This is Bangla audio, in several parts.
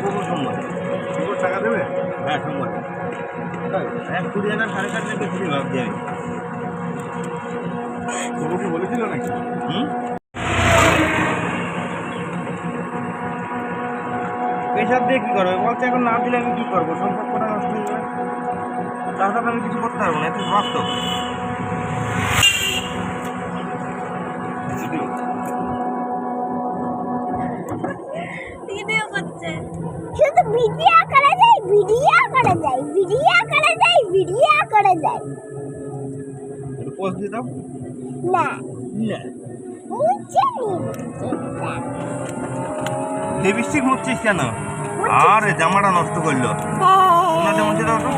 শুভ সোমবার। টাকা দেবে? হ্যাঁ সোমবার। এক কুড়ি হাজার সাড়ে চার ভাবছি আমি। বলেছিল নাকি? হুম? পেশাব দিয়ে কী করবে? বলছে এখন না দিলে আমি কী করব? সম্পর্কটা নষ্ট হয়ে যাবে। তাছাড়া আমি কিছু করতে পারব না এত ভিডিও করছে। শুধু ভিডিও করা যায় ভিডিও করা যায় ভিডিও করা যায় ভিডিও করা যায়। দিয়ে দাও। না। না। মুছে লিপস্টিক মুছছিস কেন? আরে জামাটা নষ্ট করল। মুছে দাও তো?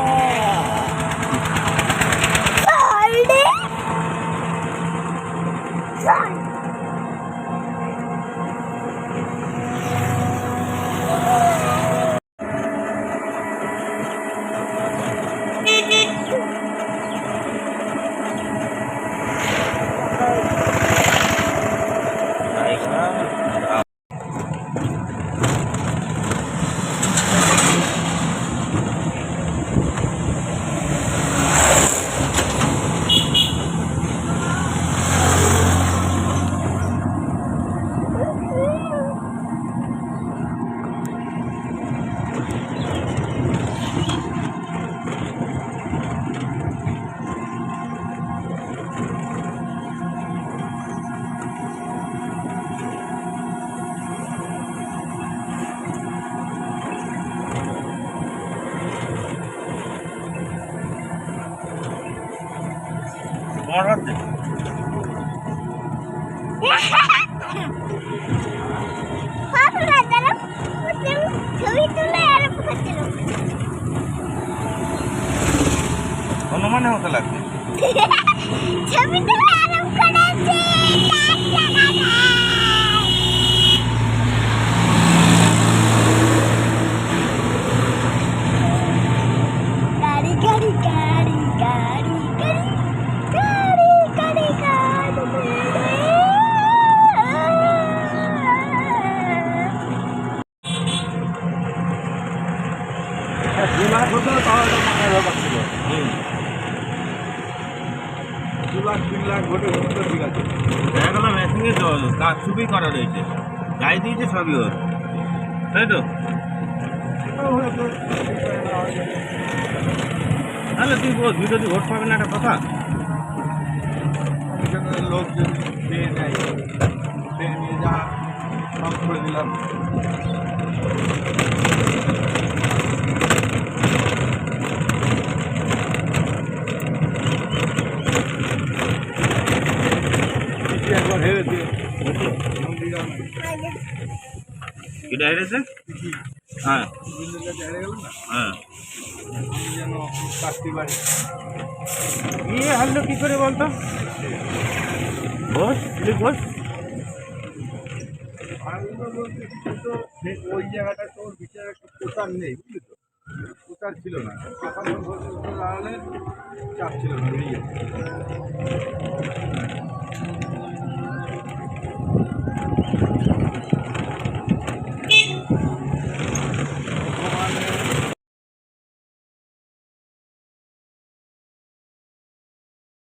তোমার হাতে অনুমানে হতে লাগবে। ছবি তুলে আরম করেছে। দু লাখ হতো তাও একটা লাখ তিন লাখ ঠিক আছে দেখা গেল মেশিনে কাজ ছবি করা রয়েছে যাই দিয়েছে সবই ওর তাই তো তাহলে তুই বল তুই যদি ভোট পাবি না একটা কথা লোক যদি নেয় পেয়ে নিয়ে যা সব করে দিলাম। একবার হেরে দিয়ে এটা হেরেছে? হ্যাঁ। হ্যাঁ। ইয়ে হারলো কি করে বলতো? ঘোষ ঘোষ? ওই জায়গাটা তো ওর বিচারে প্রচার নেই বুঝলি তো প্রচার ছিল না চাপ ছিল না।